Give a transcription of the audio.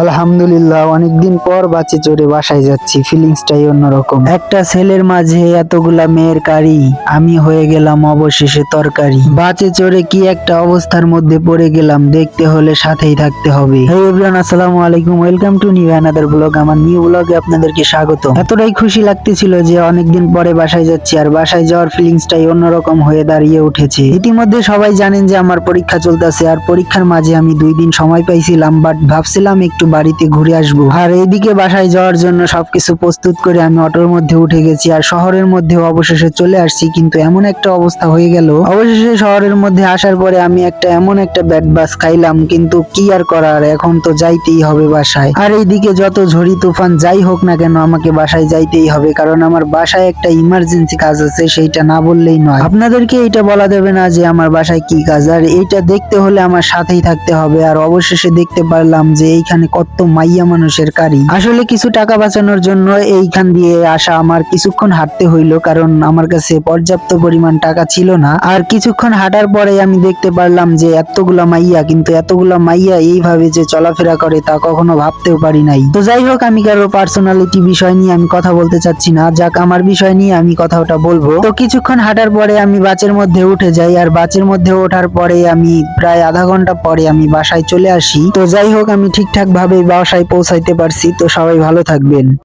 আলহামদুলিল্লাহ, অনেকদিন পর বাসে চড়ে বাসায় যাচ্ছি ফিলিংসটাই অন্যরকম। একটা ছেলের মাঝে এতগুলা মেয়ের কারি আমি হয়ে গেলাম অবশেষে তরকারি। বাসে চড়ে কি একটা অবস্থার মধ্যে পড়ে গেলাম, দেখতে হলে সাথেই থাকতে হবে। হে এভরিওয়ান আসসালামু আলাইকুম welcome to new another vlog আমার নিউ ব্লগে আপনাদেরকে স্বাগত এতটাই খুশি লাগতেছিল যে অনেকদিন পরে বাসায় যাচ্ছি, আর বাসায় যাওয়ার ফিলিংসটাই অন্যরকম হয়ে দাঁড়িয়ে উঠেছে। ইতিমধ্যে সবাই জানেন যে আমার পরীক্ষা চলতেছে, আর পরীক্ষার মাঝে আমি দুই দিন সময় পাইছিলাম বাট ভাবছিলাম একটু বাড়িতে ঘুরে আসব। আর এইদিকে বাসায় যাওয়ার জন্য সবকিছু প্রস্তুত করে আমি অটোর মধ্যে উঠে গেছি আর শহরের মধ্যে অবশেষে চলে আসছি, কিন্তু এমন একটা অবস্থা হয়ে গেল। অবশেষে শহরের মধ্যে আসার পরে আমি একটা এমন একটা ব্যাড বাস খাইলাম, কিন্তু কি আর করার, এখন তো যাইতেই হবে বাসায়। আর এইদিকে যত ঝড়ি তুফান যাই হোক না কেন আমাকে বাসায় যাইতেই হবে, কারণ আমার বাসায় একটা ইমার্জেন্সি কাজ আছে, সেইটা না বললেই নয়। আপনাদেরকে এটা বলা যাবে না যে আমার বাসায় কি কাজ, আর এইটা দেখতে হলে আমার সাথেই থাকতে হবে, আর অবশেষে দেখতে পারলাম যে এইখানে কত মাইয়া মানুষের কারি। আসলে কিছু টাকা বাঁচানোর জন্য এইখান দিয়ে আসা আমার কিছুক্ষণ হাঁটতে হইল, কারণ আমার কাছে পর্যাপ্ত পরিমাণ টাকা ছিল না। আর কিছুক্ষণ হাঁটার পরে আমি দেখতে পারলাম যে এতগুলা মাইয়া, কিন্তু এতগুলা মাইয়া এইভাবে যে চলাফেরা করে তা কখনো ভাবতেও পারি নাই। তো যাই হোক, আমি কারও পার্সোনালিটি বিষয় নিয়ে আমি কথা বলতে চাচ্ছি না। যাক, আমার বিষয় নিয়ে আমি কথাটা বলব। তো কিছুক্ষণ হাঁটার পরে আমি বাসের মধ্যে উঠে যাই, আর বাসের মধ্যে ওঠার পরে আমি প্রায় আধা ঘণ্টা পরে আমি বাসায় চলে আসি। তো যাই হোক, আমি ঠিকঠাক ভাবে বাসায় পৌঁছাইতে পারছি তো সবাই ভালো থাকবেন।